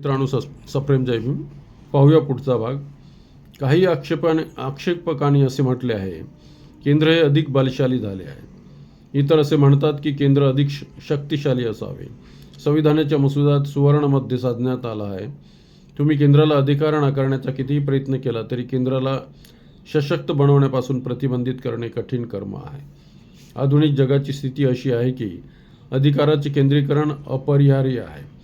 मित्रांनो सस सप्रेम जय भीम. पाहूया पुढचा भाग. काही आक्षेपाने आक्षेपकांनी असे म्हटले आहे केंद्र हे अधिक बलशाली झाले आहे. इतर असे म्हणतात की केंद्र अधिक श- शक्तिशाली असावे. संविधानाच्या मसुद्यात सुवर्णमध्ये साधण्यात आला आहे. तुम्ही केंद्राला अधिकार नाकारण्याचा कितीही प्रयत्न केला तरी केंद्राला सशक्त बनवण्यापासून प्रतिबंधित करणे कठीण कर्म आहे. आधुनिक जगाची स्थिती अशी आहे की अधिकाराचे केंद्रीकरण अपरिहार्य आहे.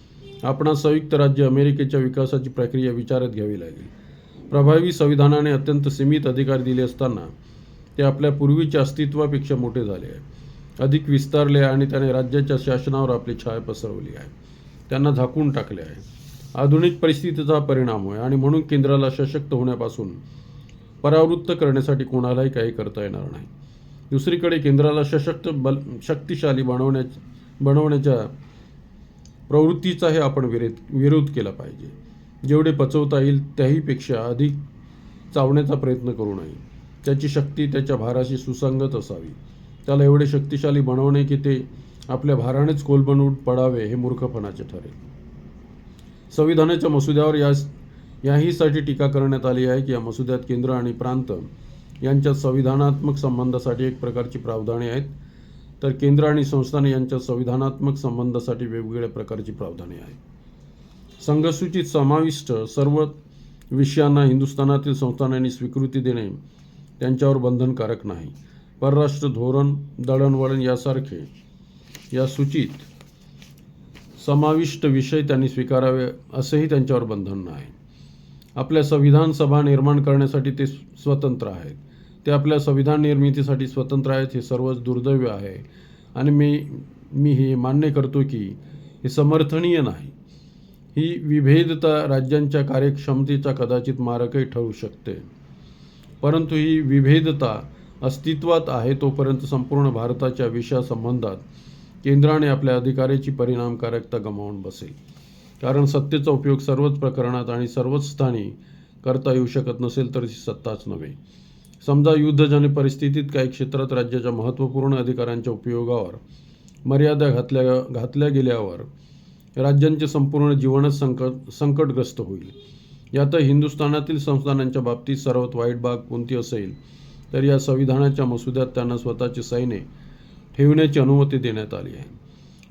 आपण संयुक्त राज्य अमेरिकेच्या विकासाची प्रक्रिया विचारात घ्यावी लागेल प्रभावी संविधानाने अत्यंत सीमित अधिकार दिले असताना ते आपल्या पूर्वीच्या अस्तित्वापेक्षा मोठे झाले आहे अधिक विस्तारले आहे आणि त्याने राज्याच्या शासनावर आपली छाया पसरवली आहे त्यांना झाकून टाकले आहे आधुनिक परिस्थितीचा परिणाम आहे आणि म्हणून केंद्राला सशक्त होण्यापासून परावृत्त करण्यासाठी कोणालाही काही करता येणार नाही दुसरीकडे केंद्राला सशक्त बल शक्तिशाली बनवण्या बनवण्याच्या प्रवृत्तीचाही आपण विरोध विरोध केला पाहिजे. जेवढे पचवता येईल त्याहीपेक्षा अधिक चावण्याचा प्रयत्न करू नये. त्याची शक्ती त्याच्या भाराशी सुसंगत असावी. त्याला एवढे शक्तिशाली बनवणे की ते आपल्या भारानेच कोलबनून पडावे हे मूर्खपणाचे ठरेल. संविधानाच्या मसुद्यावर या याहीसाठी टीका करण्यात आली आहे की या मसुद्यात केंद्र आणि प्रांत यांच्या संविधानात्मक संबंधासाठी एक प्रकारची प्रावधाने आहेत. तर केंद्र आणि संस्थाने यांच्या संविधानात्मक संबंधासाठी वेगवेगळ्या प्रकारची प्रावधाने आहेत. संघसूचित समाविष्ट सर्व विषयांना हिंदुस्थानातील संस्थानांनी स्वीकृती देणे त्यांच्यावर बंधनकारक नाही. परराष्ट्र धोरण दळणवळण यासारखे या सूचित समाविष्ट विषय त्यांनी स्वीकारावे असेही त्यांच्यावर बंधन नाही. आपल्या संविधान सभा निर्माण करण्यासाठी ते स्वतंत्र आहेत. ते आपल्या संविधान निर्मितीसाठी स्वतंत्र आहेत हे सर्वच दुर्दैव आहे. आणि मी मी हे मान्य करतो की हे समर्थनीय नाही. ही विभेदता राज्यांच्या कार्यक्षमतेचा कदाचित मारकही ठरू शकते. परंतु ही विभेदता अस्तित्वात आहे तोपर्यंत संपूर्ण भारताच्या विषयासंबंधात केंद्राने आपल्या अधिकाराची परिणामकारकता गमावून बसेल कारण सत्तेचा उपयोग सर्वच प्रकरणात आणि सर्वच स्थानी करता येऊ शकत नसेल तर ती सत्ताच नव्हे. समजा युद्धजन्य परिस्थितीत काही क्षेत्रात राज्याच्या महत्त्वपूर्ण अधिकारांच्या उपयोगावर मर्यादा घातल्या घातल्या गेल्यावर राज्यांचे संपूर्ण जीवनच संकट संकटग्रस्त होईल. यात हिंदुस्थानातील संस्थानांच्या बाबतीत सर्वात वाईट बाब कोणती असेल तर या संविधानाच्या मसुद्यात त्यांना स्वतःचे सैन्य ठेवण्याची अनुमती देण्यात आली आहे.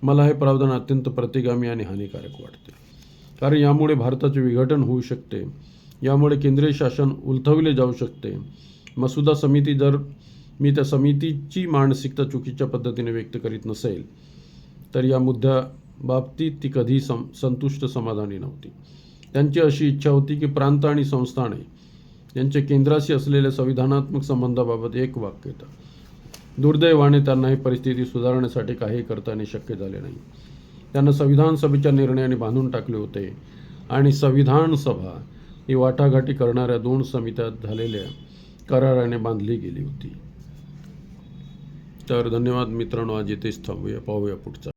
मला हे प्रावधान अत्यंत प्रतिगामी आणि हानिकारक वाटते. कारण यामुळे भारताचे विघटन होऊ शकते यामुळे केंद्रीय शासन उलथविले जाऊ शकते मसुदा समिती जर मी त्या समितीची मानसिकता चुकीच्या पद्धतीने व्यक्त करीत नसेल तर या मुद्द्या बाबतीत ती कधी सं संतुष्ट समाधानी नव्हती. त्यांची अशी इच्छा होती की प्रांत आणि संस्थाने यांचे केंद्राशी असलेल्या संविधानात्मक संबंधाबाबत एक वाक्य येतं. दुर्दैवाने त्यांना ही परिस्थिती सुधारण्यासाठी काही करताना शक्य झाले नाही. त्यांना संविधान सभेच्या निर्णयाने बांधून टाकले होते आणि संविधान सभा ही वाटाघाटी करणाऱ्या दोन समित्यात झालेल्या कराराने बांधली गेली होती. तर धन्यवाद मित्रांनो आज इथेच थांबूया पाहूया पुढचा.